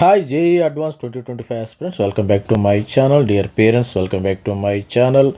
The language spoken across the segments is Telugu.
Hi JEE advanced twenty twenty five aspirants welcome back to my channel dear parents welcome back to my channel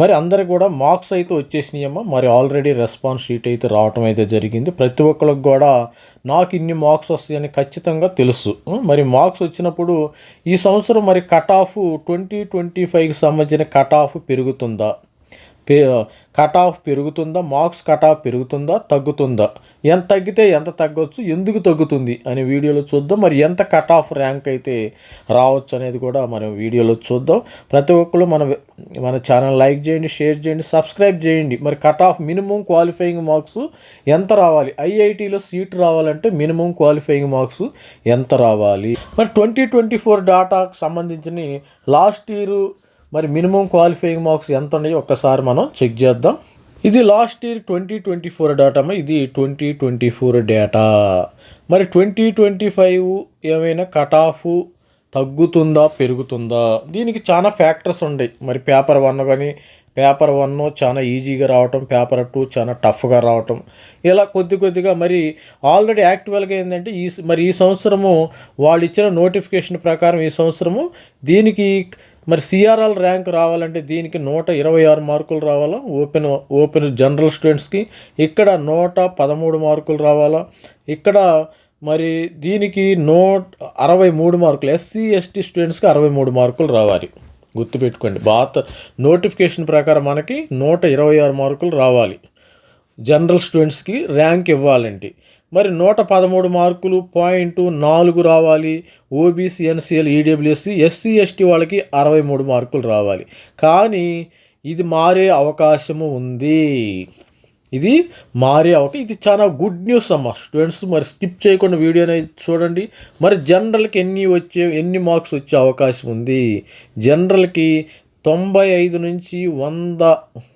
మరి అందరికి కూడా మార్క్స్ అయితే వచ్చేసినాయమ్మా. మరి ఆల్రెడీ రెస్పాన్స్ షీట్ అయితే రావటం అయితే జరిగింది. ప్రతి ఒక్కరికి కూడా నాకు ఇన్ని మార్క్స్ వస్తాయని ఖచ్చితంగా తెలుసు. మరి మార్క్స్ వచ్చినప్పుడు ఈ సంవత్సరం మరి కట్ ఆఫ్ ట్వంటీ ట్వంటీ ఫైవ్కి సంబంధించిన కట్ ఆఫ్ పెరుగుతుందా? కట్ ఆఫ్ పెరుగుతుందా? మార్క్స్ కట్ ఆఫ్ పెరుగుతుందా? తగ్గుతుందా? ఎంత తగ్గితే ఎంత తగ్గొచ్చు? ఎందుకు తగ్గుతుంది? అనే వీడియోలో చూద్దాం. మరి ఎంత కట్ ఆఫ్ ర్యాంక్ అయితే రావచ్చు అనేది కూడా మనం వీడియోలో చూద్దాం. ప్రతి ఒక్కరు మన మన ఛానల్ లైక్ చేయండి షేర్ చేయండి సబ్స్క్రైబ్ చేయండి. మరి cut off minimum qualifying marks ఎంత రావాలి? ఐఐటీలో సీట్ రావాలంటే మినిమం క్వాలిఫైయింగ్ మార్క్స్ ఎంత రావాలి? మరి ట్వంటీ ట్వంటీ ఫోర్ డాటాకు సంబంధించిన లాస్ట్ ఇయర్ మరి మినిమం క్వాలిఫైయింగ్ మార్క్స్ ఎంత ఉన్నాయో ఒక్కసారి మనం చెక్ చేద్దాం. ఇది last year twenty twenty four data ఇది ట్వంటీ ట్వంటీ ఫోర్ డేటా మరి ట్వంటీ ట్వంటీ ఫైవ్ ఏమైనా కట్ ఆఫ్ తగ్గుతుందా పెరుగుతుందా? దీనికి చాలా ఫ్యాక్టర్స్ ఉన్నాయి మరి పేపర్ వన్ కానీ పేపర్ వన్ చాలా ఈజీగా రావటం పేపర్ టూ చాలా టఫ్గా రావటం. ఇలా కొద్ది కొద్దిగా మరి ఆల్రెడీ యాక్టివల్గా ఏంటంటే ఈ మరి ఈ సంవత్సరము వాళ్ళు ఇచ్చిన నోటిఫికేషన్ ప్రకారం ఈ సంవత్సరము దీనికి మరి సిఆర్ఎల్ ర్యాంక్ రావాలంటే దీనికి నూట ఇరవై ఆరు మార్కులు రావాలా? ఓపెన్ ఓపెన్ జనరల్ స్టూడెంట్స్కి ఇక్కడ నూట పదమూడు మార్కులు రావాలా? ఇక్కడ మరి దీనికి నూట అరవై మూడు మార్కులు ఎస్సీ ఎస్టీ స్టూడెంట్స్కి అరవై మూడు మార్కులు రావాలి. గుర్తుపెట్టుకోండి. భారత నోటిఫికేషన్ ప్రకారం మనకి నూట ఇరవై ఆరు మార్కులు రావాలి. జనరల్ స్టూడెంట్స్కి ర్యాంక్ ఇవ్వాలంటే. మరి నూట పదమూడు మార్కులు పాయింట్ నాలుగు రావాలి. ఓబీసీ ఎన్సీఎల్ ఈడబ్ల్యూఎస్సి ఎస్సీ ఎస్టీ వాళ్ళకి అరవై మూడు మార్కులు రావాలి. కానీ ఇది మారే అవకాశము ఉంది. ఇది మారే అవకాశం ఇది చాలా గుడ్ న్యూస్ అమ్మ. స్టూడెంట్స్ మరి స్కిప్ చేయకుండా వీడియోని చూడండి. మరి జనరల్కి ఎన్ని వచ్చే ఎన్ని మార్క్స్ వచ్చే అవకాశం ఉంది? జనరల్కి తొంభై ఐదు నుంచి వంద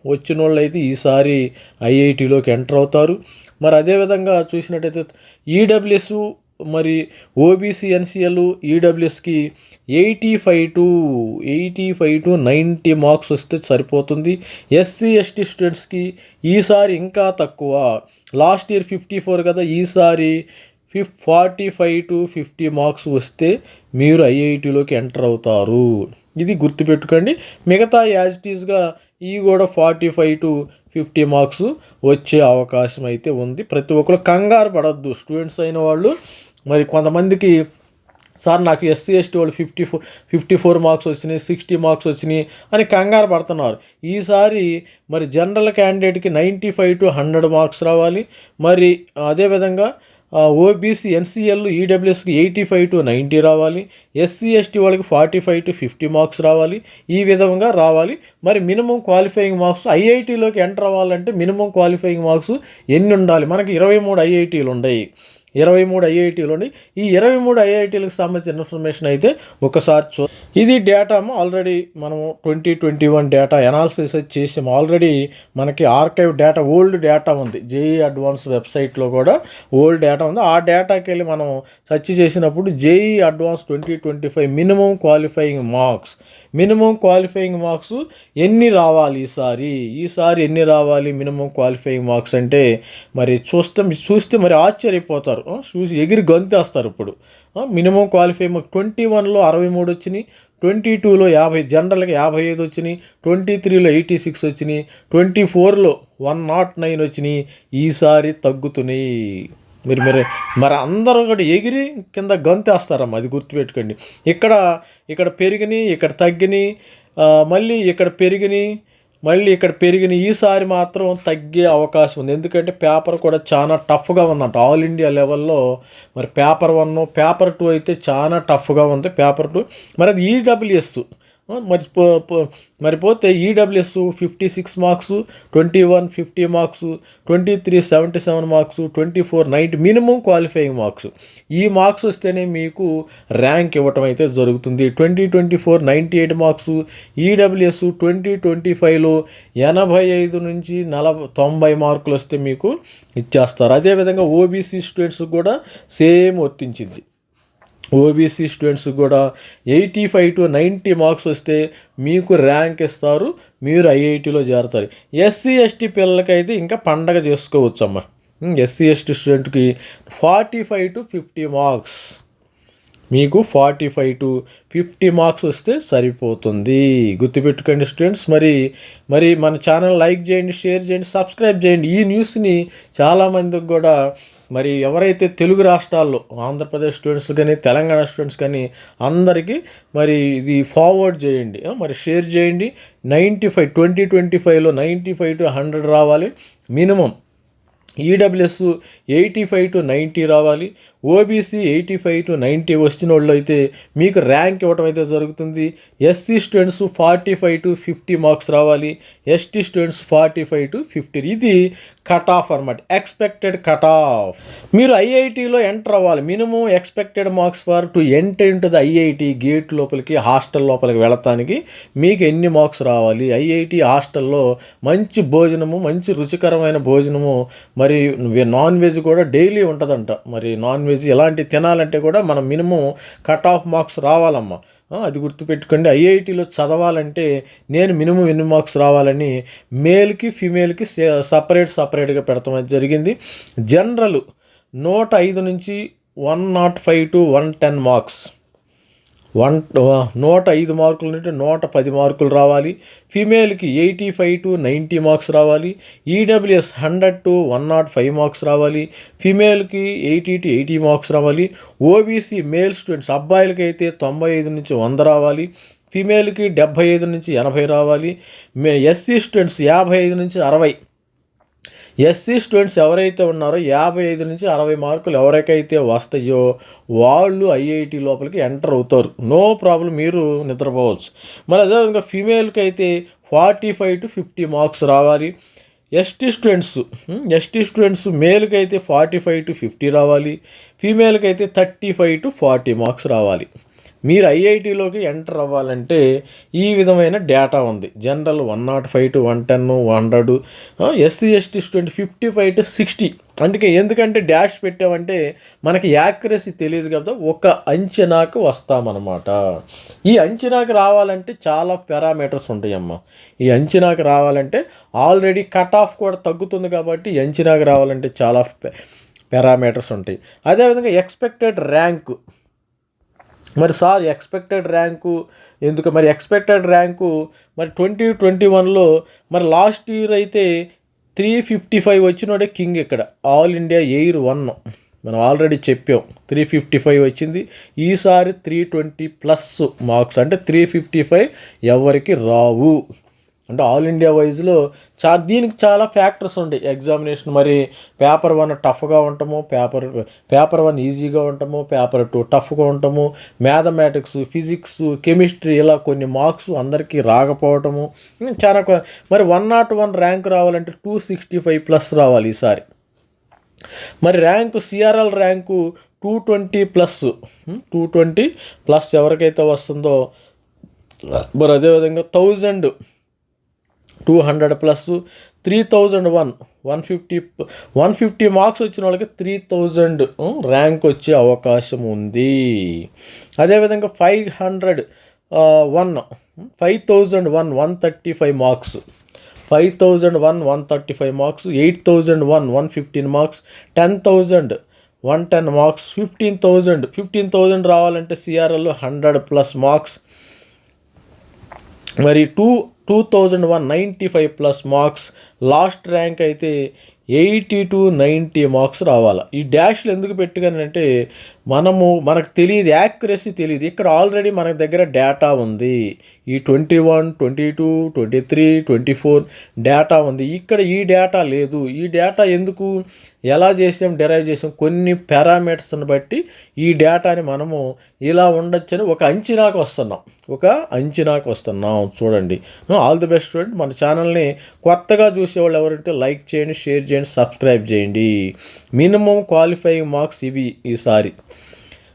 వచ్చిన వాళ్ళు అయితే ఈసారి ఐఐటిలోకి ఎంటర్ అవుతారు. మరి అదేవిధంగా చూసినట్టయితే ఈడబ్ల్యూఎస్ మరి OBC NCL ఈడబ్ల్యూఎస్కి eighty five to eighty five to ninety marks వస్తే సరిపోతుంది. ఎస్సీ ఎస్టీ స్టూడెంట్స్కి ఈసారి ఇంకా తక్కువ. లాస్ట్ ఇయర్ ఫిఫ్టీ ఫోర్ కదా ఈసారి fif forty five to fifty marks వస్తే మీరు ఐఐటీలోకి ఎంటర్ అవుతారు. ఇది గుర్తుపెట్టుకోండి. మిగతా యాజ్ ఇట్ ఈస్గా ఈ కూడా forty five to fifty marks వచ్చే అవకాశం అయితే ఉంది. ప్రతి ఒక్కరు కంగారు పడద్దు. స్టూడెంట్స్ అయిన వాళ్ళు మరి కొంతమందికి సార్ నాకు ఎస్సీ ఎస్టీ వాళ్ళు fifty four fifty four marks వచ్చినాయి సిక్స్టీ మార్క్స్ వచ్చినాయి అని కంగారు పడుతున్నారు. ఈసారి మరి general క్యాండిడేట్కి ninety five to hundred marks రావాలి. మరి అదేవిధంగా ఓబీసీ ఎన్సీఎల్ ఈడబ్ల్యూఎస్కి ఎయిటీ ఫైవ్ టు నైంటీ రావాలి. ఎస్సీ ఎస్టీ వాళ్ళకి forty five to fifty marks రావాలి. ఈ విధంగా రావాలి. మరి మినిమం క్వాలిఫైయింగ్ మార్క్స్ ఐఐటీలోకి ఎంటర్ అవ్వాలంటే మినిమం క్వాలిఫైయింగ్ మార్క్స్ ఎన్ని ఉండాలి? మనకి ఇరవై మూడు ఐఐటీలు ఉన్నాయి ఇరవై మూడు ఐఐటీలోని ఈ ఇరవై మూడు ఐఐటీలకు సంబంధించిన ఇన్ఫర్మేషన్ అయితే ఒకసారి చూ ఇది డేటా ఆల్రెడీ మనము twenty twenty one data analysis చేసాం ఆల్రెడీ మనకి ఆర్కైవ్ డేటా ఓల్డ్ డేటా ఉంది. జేఈ అడ్వాన్స్ వెబ్సైట్లో కూడా ఓల్డ్ డేటా ఉంది. ఆ డేటాకి వెళ్ళి మనం సెర్చ్ చేసినప్పుడు JEE advanced twenty twenty five minimum qualifying marks minimum qualifying marks ఎన్ని రావాలి ఈసారి? ఈసారి ఎన్ని రావాలి మినిమం క్వాలిఫైయింగ్ మార్క్స్ అంటే? మరి చూస్తే చూస్తే మరి ఆశ్చర్యపోతారు. చూసి ఎగిరి గొంతేస్తారు ఇప్పుడు. మినిమం క్వాలిఫైయింగ్ మార్క్స్ ట్వంటీ వన్లో అరవై మూడు వచ్చినాయి ట్వంటీ టూలో యాభై జనరల్గా యాభై ఐదు వచ్చినాయి ట్వంటీ త్రీలో ఎయిటీ సిక్స్ వచ్చినాయి ట్వంటీ ఫోర్లో వన్ నాట్ నైన్ వచ్చినాయి. ఈసారి తగ్గుతున్నాయి. మీరు మీరు మరి అందరూ కూడా ఎగిరి కింద గంతేస్తారమ్మా అది గుర్తుపెట్టుకోండి. ఇక్కడ ఇక్కడ పెరిగినాయి ఇక్కడ తగ్గిని మళ్ళీ ఇక్కడ పెరిగినాయి మళ్ళీ ఇక్కడ పెరిగిన ఈసారి మాత్రం తగ్గే అవకాశం ఉంది. ఎందుకంటే పేపర్ కూడా చాలా టఫ్గా ఉందంట. ఆల్ ఇండియా లెవెల్లో మరి పేపర్ వన్ పేపర్ టూ అయితే చాలా టఫ్గా ఉంది. పేపర్ టూ మరి అది ఈడబ్ల్యూఎస్. మరి మరిపోతే EWS fifty six marks twenty one fifty marks twenty three seventy seven marks twenty four ninety minimum qualifying marks ఈ మార్క్స్ వస్తేనే మీకు ర్యాంక్ ఇవ్వటం అయితే జరుగుతుంది. Twenty twenty four ninety eight marks EWS twenty twenty ఫైవ్లో ఎనభై ఐదు నుంచి నలభై తొంభై మార్కులు వస్తే మీకు ఇచ్చేస్తారు. అదేవిధంగా ఓబీసీ స్టూడెంట్స్ కూడా సేమ్ వర్తించింది. ఓబీసీ స్టూడెంట్స్ కూడా eighty five to ninety marks వస్తే మీకు ర్యాంక్ ఇస్తారు మీరు ఐఐటీలో చేరతారు. ఎస్సీ ఎస్టీ పిల్లలకైతే ఇంకా పండగ చేసుకోవచ్చమ్మా. ఎస్సీ ఎస్టీ స్టూడెంట్కి forty five to fifty marks మీకు forty five to fifty marks వస్తే సరిపోతుంది. గుర్తుపెట్టుకోండి స్టూడెంట్స్ మరి మరి మన ఛానల్ లైక్ చేయండి షేర్ చేయండి సబ్స్క్రైబ్ చేయండి. ఈ న్యూస్ని చాలామందికి కూడా మరి ఎవరైతే తెలుగు రాష్ట్రాల్లో ఆంధ్రప్రదేశ్ స్టూడెంట్స్ కానీ తెలంగాణ స్టూడెంట్స్ కానీ అందరికీ మరి ఇది ఫార్వర్డ్ చేయండి. మరి షేర్ చేయండి. నైంటీ ఫైవ్ ట్వంటీ ట్వంటీ ఫైవ్లో నైంటీ ఫైవ్ టు హండ్రెడ్ రావాలి. Minimum EWS eighty five to ninety రావాలి. OBC eighty five to ninety వచ్చిన వాళ్ళు అయితే మీకు ర్యాంక్ ఇవ్వడం అయితే జరుగుతుంది. SC students forty five to fifty marks రావాలి. ST students forty five to fifty. ఇది కట్ ఆఫ్ అనమాట ఎక్స్పెక్టెడ్ కట్ ఆఫ్. మీరు ఐఐటీలో ఎంటర్ అవ్వాలి. Minimum expected marks for to enter into the IIT gate లోపలికి హాస్టల్ లోపలికి వెళ్ళటానికి మీకు ఎన్ని మార్క్స్ రావాలి? ఐఐటి హాస్టల్లో మంచి భోజనము మంచి రుచికరమైన భోజనము మరి నాన్ వెజ్ కూడా డైలీ ఉంటుందంట. మరి నాన్ వెజ్ ఎలాంటి తినాలంటే కూడా మనం మినిమం కట్ ఆఫ్ మార్క్స్ రావాలమ్మా. అది గుర్తుపెట్టుకోండి. ఐఐటిలో చదవాలంటే నేను మినిమం ఎన్ని మార్క్స్ రావాలని మేల్కి ఫీమేల్కి సపరేట్ సపరేట్గా పెడతాం. అది జరిగింది. జనరల్ నూట ఐదు నుంచి one naught five to one ten marks. One నూట ఐదు మార్కులు నుండి నూట పది మార్కులు రావాలి. ఫీమేల్కి eighty five to ninety marks రావాలి. EWS hundred to one naught five marks రావాలి. ఫీమేల్కి ఎయిటీ టు ఎయిటీ మార్క్స్ రావాలి. ఓబీసీ మేల్ స్టూడెంట్స్ అబ్బాయిలకి అయితే తొంభై ఐదు నుంచి వంద రావాలి. ఫీమేల్కి డెబ్భై ఐదు నుంచి ఎనభై రావాలి. మే ఎస్సీ స్టూడెంట్స్ యాభై ఐదు నుంచి అరవై. ఎస్సీ స్టూడెంట్స్ ఎవరైతే ఉన్నారో యాభై ఐదు నుంచి అరవై మార్కులు ఎవరికైతే వస్తాయో వాళ్ళు ఐఐటి లోపలికి ఎంటర్ అవుతారు. నో ప్రాబ్లం మీరు నిద్రపోవచ్చు. మరి అదేవిధంగా ఫీమేల్కి అయితే forty five to fifty marks రావాలి. ఎస్టీ స్టూడెంట్స్ ఎస్టీ స్టూడెంట్స్ మేల్కి అయితే ఫార్టీ ఫైవ్ టు ఫిఫ్టీ రావాలి. ఫీమేల్కి అయితే thirty five to forty marks రావాలి. మీరు ఐఐటీలోకి ఎంటర్ అవ్వాలంటే ఈ విధమైన డేటా ఉంది. General one naught five to one ten hundred SC ST student fifty five to sixty. అందుకే ఎందుకంటే డాష్ పెట్టామంటే మనకి యాక్యురసీ తెలియదు కదా ఒక అంచనాకు వస్తామన్నమాట. ఈ అంచనాకు రావాలంటే చాలా పారామీటర్స్ ఉంటాయమ్మా. ఈ అంచనాకు రావాలంటే ఆల్రెడీ కట్ ఆఫ్ కూడా తగ్గుతుంది కాబట్టి అంచనాకు రావాలంటే చాలా పారామీటర్స్ ఉంటాయి. అదేవిధంగా ఎక్స్పెక్టెడ్ ర్యాంకు. మరి సార్ ఎక్స్పెక్టెడ్ ర్యాంకు ఎందుకు? మరి ఎక్స్పెక్టెడ్ ర్యాంకు మరి ట్వంటీ ట్వంటీ వన్లో మరి లాస్ట్ ఇయర్ అయితే త్రీ ఫిఫ్టీ ఫైవ్ వచ్చినోడే కింగ్ ఇక్కడ. ఆల్ ఇండియా ఎయిర్ వన్ మనం ఆల్రెడీ చెప్పాం త్రీ ఫిఫ్టీ ఫైవ్ వచ్చింది. ఈసారి త్రీ ట్వంటీ ప్లస్ మార్క్స్ అంటే త్రీ ఫిఫ్టీ ఫైవ్ ఎవరికి రావు. అంటే ఆల్ ఇండియా వైజ్లో చా దీనికి చాలా ఫ్యాక్టర్స్ ఉంటాయి ఎగ్జామినేషన్ మరి పేపర్ వన్ టఫ్గా ఉంటాము పేపర్ పేపర్ వన్ ఈజీగా ఉంటాము పేపర్ టూ టఫ్గా ఉంటాము మ్యాథమెటిక్స్ ఫిజిక్స్ కెమిస్ట్రీ ఇలా కొన్ని మార్క్స్ అందరికీ రాకపోవటము. చాలా మరి వన్ నాట్ వన్ ర్యాంక్ రావాలంటే టూ సిక్స్టీ ఫైవ్ ప్లస్ రావాలి ఈసారి. మరి rank CRL rank two twenty plus. Two twenty plus ఎవరికైతే వస్తుందో మరి అదేవిధంగా thousand two hundred plus three thousand one one fifty one fifty marks వచ్చిన వాళ్ళకి త్రీ థౌజండ్ ర్యాంక్ వచ్చే అవకాశం ఉంది. అదేవిధంగా five hundred one five thousand one one thirty five marks. Five thousand one one thirty five marks eight thousand one one fifteen marks ten thousand one ten marks fifteen thousand fifteen thousand రావాలంటే సిఆర్ఎల్ హండ్రెడ్ ప్లస్ మార్క్స్. మరి two two thousand one ninety five plus marks. Last rank అయితే ఎయిటీ టు నైంటీ మార్క్స్ రావాలి. ఈ డాష్లు ఎందుకు పెట్టుగానంటే మనము మనకు తెలియదు యాక్యురసీ తెలియదు. ఇక్కడ ఆల్రెడీ మన దగ్గర డేటా ఉంది. ఈ twenty one twenty two twenty three twenty four data ఉంది. ఇక్కడ ఈ డేటా లేదు. ఈ డేటా ఎందుకు ఎలా చేసాం డెరైవ్ చేసాం? కొన్ని పారామీటర్స్ని బట్టి ఈ డేటాని మనము ఇలా ఉండొచ్చని ఒక అంచనాకు వస్తున్నాం. ఒక అంచనాకు వస్తున్నాం. చూడండి. ఆల్ ది బెస్ట్ స్టూడెంట్ మన ఛానల్ని కొత్తగా చూసేవాళ్ళు ఎవరంటే లైక్ చేయండి షేర్ చేయండి సబ్స్క్రైబ్ చేయండి. మినిమం క్వాలిఫైయింగ్ మార్క్స్ ఇవి ఈసారి.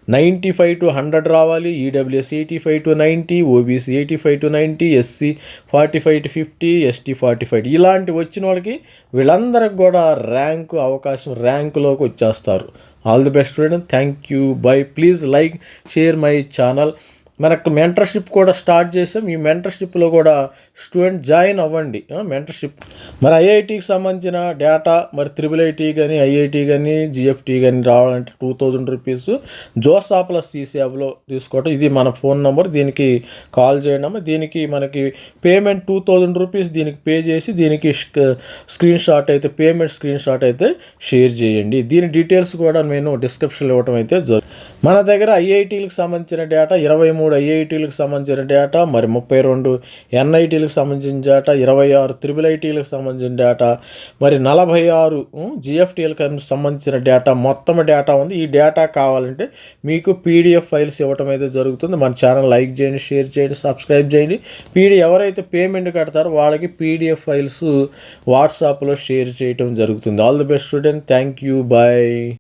నైంటీ ఫైవ్ టు హండ్రెడ్ రావాలి EWS eighty five to ninety OBC eighty five to ninety SC forty five to fifty ST forty five. ఇలాంటి వచ్చిన వాళ్ళకి వీళ్ళందరికి కూడా ర్యాంకు అవకాశం ర్యాంకులోకి వచ్చేస్తారు. All the best student thank you bye please like share my channel మనకు మెంటర్షిప్ కూడా స్టార్ట్ చేసాం. ఈ మెంటర్షిప్లో కూడా స్టూడెంట్ జాయిన్ అవ్వండి. మెంటర్షిప్ మరి ఐఐటికి సంబంధించిన డేటా మరి త్రిబుల్ ఐటీ కానీ ఐఐటి కానీ జిఎఫ్టీ కానీ రావాలంటే two thousand rupees JoSAA plus CC తీసుకోవటం. ఇది మన ఫోన్ నెంబర్ దీనికి కాల్ చేయండి దీనికి మనకి పేమెంట్ టూ థౌజండ్ రూపీస్ దీనికి పే చేసి దీనికి స్క్రీన్ షాట్ అయితే పేమెంట్ స్క్రీన్ షాట్ అయితే షేర్ చేయండి. దీని డీటెయిల్స్ కూడా నేను డిస్క్రిప్షన్లో ఇవ్వడం అయితే జరుగుతుంది మన దగ్గర ఐఐటీలకు సంబంధించిన డేటా ఇరవై మూడు ఐఐటీలకు సంబంధించిన డేటా మరి ముప్పై రెండు ఎన్ఐటీలకు సంబంధించిన డేటా ఇరవై ఆరు త్రిబుల్ ఐటీలకు సంబంధించిన డేటా మరి నలభై ఆరు జిఎఫ్టీలకు సంబంధించిన డేటా మొత్తం డేటా ఉంది. ఈ డేటా కావాలంటే మీకు పీడిఎఫ్ ఫైల్స్ ఇవ్వటం అయితే జరుగుతుంది. మన ఛానల్ లైక్ చేయండి షేర్ చేయండి సబ్స్క్రైబ్ చేయండి. పీడి ఎవరైతే పేమెంట్ కడతారో వాళ్ళకి పీడిఎఫ్ ఫైల్స్ వాట్సాప్లో షేర్ చేయటం జరుగుతుంది. All the best student thank you bye